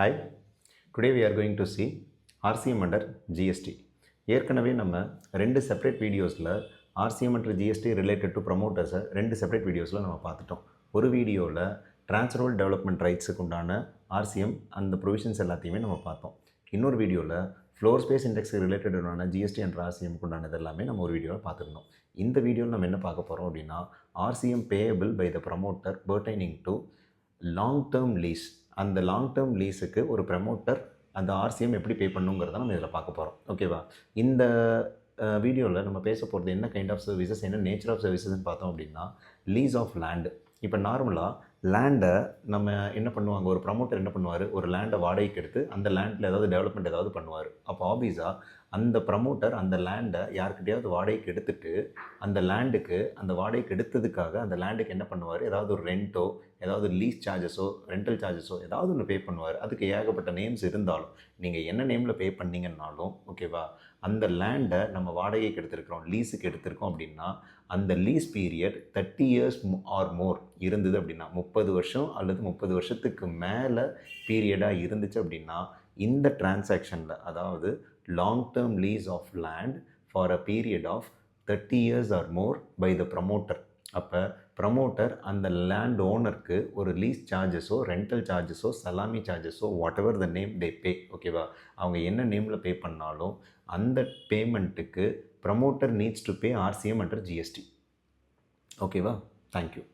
Hi today we are going to see RCM under GST ஏற்கனவே நம்ம ரெண்டு separate வீடியோஸில் RCM and GST related to ப்ரமோட்டர்ஸை ரெண்டு separate வீடியோஸில் நம்ம பார்த்துட்டோம். ஒரு வீடியோவில் ட்ரான்ஸ்ஃபரபிள் டெவலப்மெண்ட் ரைட்ஸுக்கு உண்டான ஆர்சிஎம் அந்த ப்ரொவிஷன்ஸ் எல்லாத்தையுமே நம்ம பார்த்தோம். இன்னொரு வீடியோவில் ஃப்ளோர் ஸ்பேஸ் இண்டெக்ஸுக்கு ரிலேட்டடான ஜிஎஸ்டி அண்ட் ஆர்சிஎம்க்கு உண்டானது எல்லாமே நம்ம ஒரு வீடியோவில் பார்த்துருந்தோம். இந்த வீடியோவில் நம்ம என்ன பார்க்க போகிறோம் அப்படின்னா RCM payable by the promoter pertaining to long term lease அந்த லாங் டேர்ம் லீஸுக்கு ஒரு ப்ரமோட்டர் அந்த ஆர்சிஎம் எப்படி பே பண்ணுங்கிறத நம்ம இதில் பார்க்க போகிறோம் ஓகேவா இந்த வீடியோவில் நம்ம பேச போகிறது என்ன கைண்ட் ஆஃப் சர்வீசஸ் என்ன நேச்சர் ஆஃப் சர்வீசஸ்ன்னு பார்த்தோம் அப்படின்னா லீஸ் ஆஃப் லேண்டு இப்போ நார்மலாக லேண்டை நம்ம என்ன பண்ணுவாங்க? ஒரு ப்ரமோட்டர் என்ன பண்ணுவார்? ஒரு லேண்டை வாடகைக்கு எடுத்து அந்த லேண்டில் ஏதாவது டெவலப்மெண்ட் ஏதாவது பண்ணுவார். அப்போ ஆபீஸாக அந்த ப்ரமோட்டர் அந்த லேண்டை யாருக்கிட்டையாவது வாடகைக்கு எடுத்துட்டு அந்த லேண்டுக்கு அந்த வாடகைக்கு எடுத்ததுக்காக அந்த லேண்டுக்கு என்ன பண்ணுவார்? ஏதாவது ஒரு ரெண்ட்டோ ஏதாவது லீஸ் சார்ஜஸோ ரெண்டல் சார்ஜஸோ ஏதாவது ஒன்று பே பண்ணுவார். அதுக்கு ஏகப்பட்ட நேம்ஸ் இருந்தாலும் நீங்கள் என்ன நேமில் பே பண்ணீங்கன்னாலும் ஓகேவா அந்த லேண்டை நம்ம வாடகைக்கு எடுத்திருக்கிறோம் லீஸுக்கு எடுத்திருக்கோம் அப்படின்னா அந்த lease period thirty years or more இருந்தது அப்படின்னா முப்பது வருஷம் அல்லது முப்பது வருஷத்துக்கு மேலே பீரியடாக இருந்துச்சு அப்படின்னா இந்த டிரான்சாக்ஷனில் அதாவது long term lease of land for a period of thirty years or more by the promoter அப்போ ப்ரமோட்டர் அந்த லேண்ட் ஓனருக்கு ஒரு லீஸ் சார்ஜஸோ ரெண்டல் சார்ஜஸோ சலாமி சார்ஜஸோ whatever the name they pay ஓகேவா அவங்க என்ன நேமில் பே பண்ணாலும் அந்த பேமெண்ட்டுக்கு promoter needs to pay RCM under GST ஓகேவா தேங்க்யூ